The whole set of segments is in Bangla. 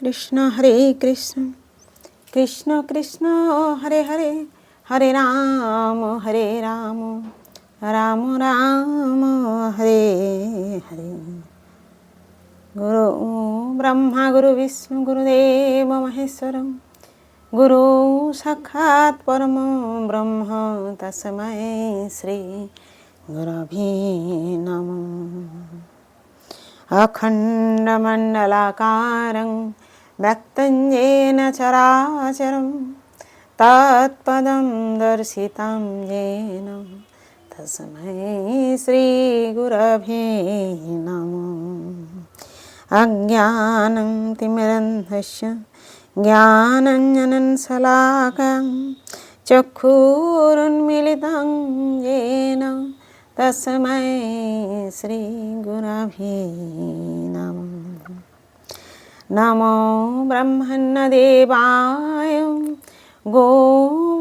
কৃষ্ণ হরে কৃষ্ণ কৃষ্ণ কৃষ্ণ হরে হরে হরে রাম হরে রাম রাম রাম হরে হরে গুরু ব্রহ্মা গুরু বিষ্ণু গুরুদেব মহেশ্বর গুরু সাক্ষাৎ পরম ব্রহ্ম তস্মৈ শ্রী গুরভে নমঃ अखण्डमण्डलाकारं व्यक्तं येन चराचरं तत्पदं दर्शितं येन तस्मै श्रीगुरवे नमः अज्ञानं तिमिरन्धस्य ज्ञानञ्जनं शलाकं चक्षुरुन्मिलितं येन तस्मै श्रीगुरवे नमः नमो ब्रह्मण्यदेवाय गोब्रह्मणहिताय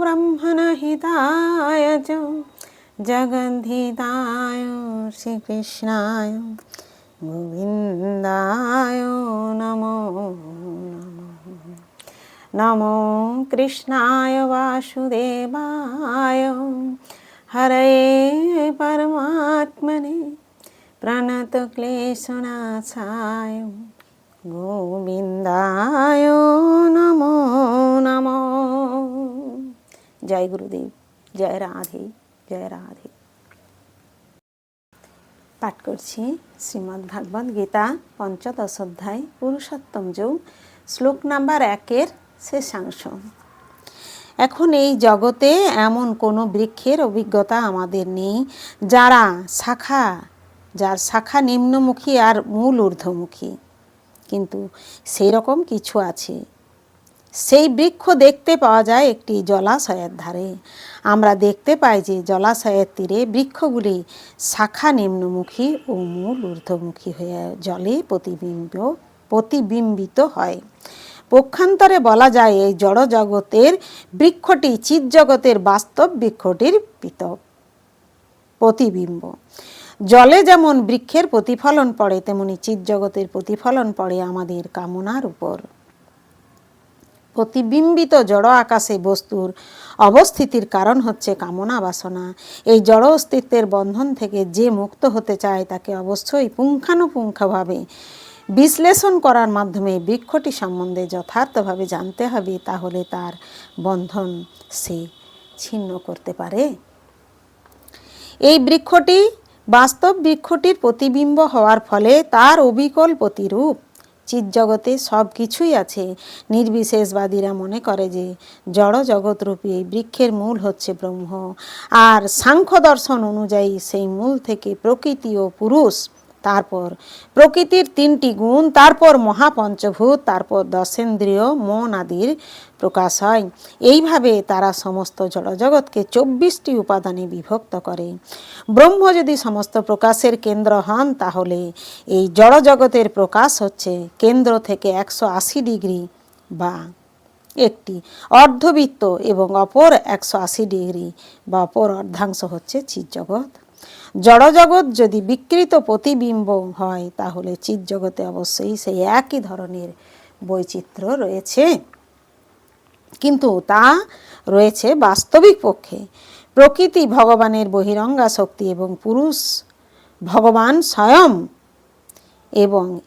च जगद्धिताय श्रीकृष्णाय गोविन्दाय नमो नमः नमो कृष्णाय वासुदेवाय हरे परमात्मने प्रणतक्लेशनाशाय গোবিন্দায় নমো নমো। জয় গুরুদেব, জয় রাধে জয় রাধে। পাঠ করছি শ্রীমদ্ ভাগবত গীতা, পঞ্চদশ অধ্যায়, পুরুষোত্তম যোগ, শ্লোক নাম্বার একের শেষাংশ। এখন এই জগতে এমন কোনো বৃক্ষের অভিজ্ঞতা আমাদের নেই, যারা শাখা, যার শাখা নিম্নমুখী আর মূল ঊর্ধ্বমুখী। কিন্তু সেই রকম কিছু আছে। সেই বৃক্ষ দেখতে পাওয়া যায় একটি জলাশয়ের ধারে। আমরা দেখতে পাই যে জলাশয়ের তীরে বৃক্ষগুলি শাখা নিম্নমুখী ও মূল ঊর্ধ্বমুখী হয়ে জলে প্রতিবিম্ব, প্রতিবিম্বিত হয়। পক্ষান্তরে বলা যায় এই জড় জগতের বৃক্ষটি চিৎ জগতের বাস্তব বৃক্ষটির পিতক প্রতিবিম্ব। জলে যেমন বৃক্ষের প্রতিফলন পড়ে, তেমনি চিৎ জগতের প্রতিফলন পড়ে আমাদের কামনার উপর। প্রতিবিম্বিত জড় আকাশে বস্তুর অবস্থিতির কারণ হচ্ছে কামনা বাসনা। এই জড় অস্তিত্বের বন্ধন থেকে যে মুক্ত হতে চায়, তাকে অবশ্যই পুঙ্খানুপুঙ্খভাবে বিশ্লেষণ করার মাধ্যমে বৃক্ষটি সম্বন্ধে যথার্থভাবে জানতে হবে, তাহলে তার বন্ধন সে ছিন্ন করতে পারে। এই বৃক্ষটি বাস্তব বৃক্ষটির প্রতিবিম্ব হওয়ার ফলে তার অবিকল প্রতিরূপ। চিৎজগতে সব কিছুই আছে, নির্বিশেষবাদীরা মনে করে যে জড় জগৎরূপী এই বৃক্ষের মূল হচ্ছে ব্রহ্ম। আর সাংখ্য দর্শন অনুযায়ী সেই মূল থেকে প্রকৃতি ও পুরুষ তারপর প্রকৃতির তিনটি গুণ, তারপর মহাপঞ্চভূত, তারপর দশেন্দ্রিয়, মন আদির প্রকাশ হয়। এইভাবে তারা সমস্ত জড়জগৎকে চব্বিশটি উপাদানে বিভক্ত করে। ব্রহ্ম যদি সমস্ত প্রকাশের কেন্দ্র হন, তাহলে এই জড়জগতের প্রকাশ হচ্ছে কেন্দ্র থেকে একশো আশি ডিগ্রি বা একটি। অর্ধবৃত্ত এবং অপর একশো আশি ডিগ্রি বা অপর অর্ধাংশ হচ্ছে চিৎজগৎ জড়জগৎ যদি বিকৃত প্রতিবিম্ব হয়, তাহলে চিৎজগতে অবশ্যই সেই একই ধরনের বৈচিত্র্য রয়েছে। কিন্তু তা রয়েছে বাস্তবিক পক্ষে। প্রকৃতি ভগবানের বহিরঙ্গা শক্তি এবং পুরুষ ভগবান স্বয়ং এবং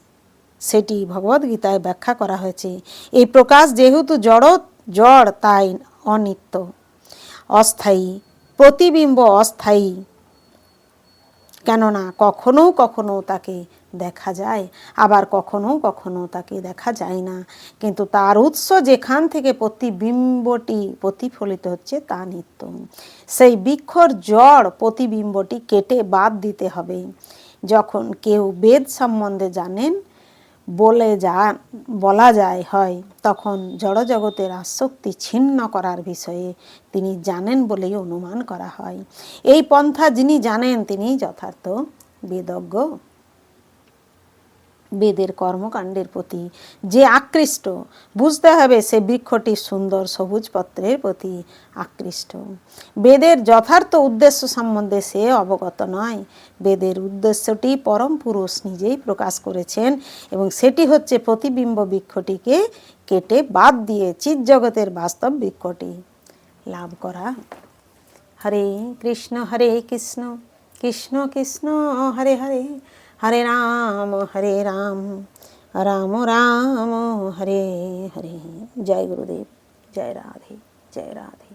সেটি ভগবদ্গীতায় ব্যাখ্যা করা হয়েছে। এই প্রকাশ যেহেতু জড় জড় তাই অনিত্য। অস্থায়ী, প্রতিবিম্ব অস্থায়ী কেননা কখনো কখনো তাকে দেখা যায়, আবার কখনো কখনো তাকে দেখা যায় না। কিন্তু তার উৎস যেখান থেকে প্রতিবিম্বটি প্রতিফলিত হচ্ছে, তা নিত্য। সেই বৃক্ষর জড় প্রতিবিম্বটি কেটে বাদ দিতে হবে। যখন কেউ বেদ সম্বন্ধে জানেন বলে যা, বলা যায় হয়। তখন জড়জগতের আসক্তি ছিন্ন করার বিষয়ে তিনি জানেন বলেই অনুমান করা হয়। এই পন্থা যিনি জানেন, তিনি যথার্থ বেদজ্ঞ। বেদের কর্মকাণ্ডের প্রতি। যে আকৃষ্ট, বুঝতে হবে সে বৃক্ষটি সুন্দর সবুজ পত্রের প্রতি আকৃষ্ট। বেদের যথার্থ উদ্দেশ্য সম্বন্ধে সে অবগত নয়। বেদের উদ্দেশ্যটি পরম পুরুষ নিজেই প্রকাশ করেছেন এবং সেটি হচ্ছে প্রতিবিম্ব বৃক্ষটিকে কেটে বাদ দিয়ে চিৎ জগতের বাস্তব বৃক্ষটি লাভ করা। হরে কৃষ্ণ হরে কৃষ্ণ কৃষ্ণ কৃষ্ণ, হরে হরে। হরে রাম হরে রাম রাম রাম হরে হরে জয় গুরুদেব জয় রাধে জয় রাধে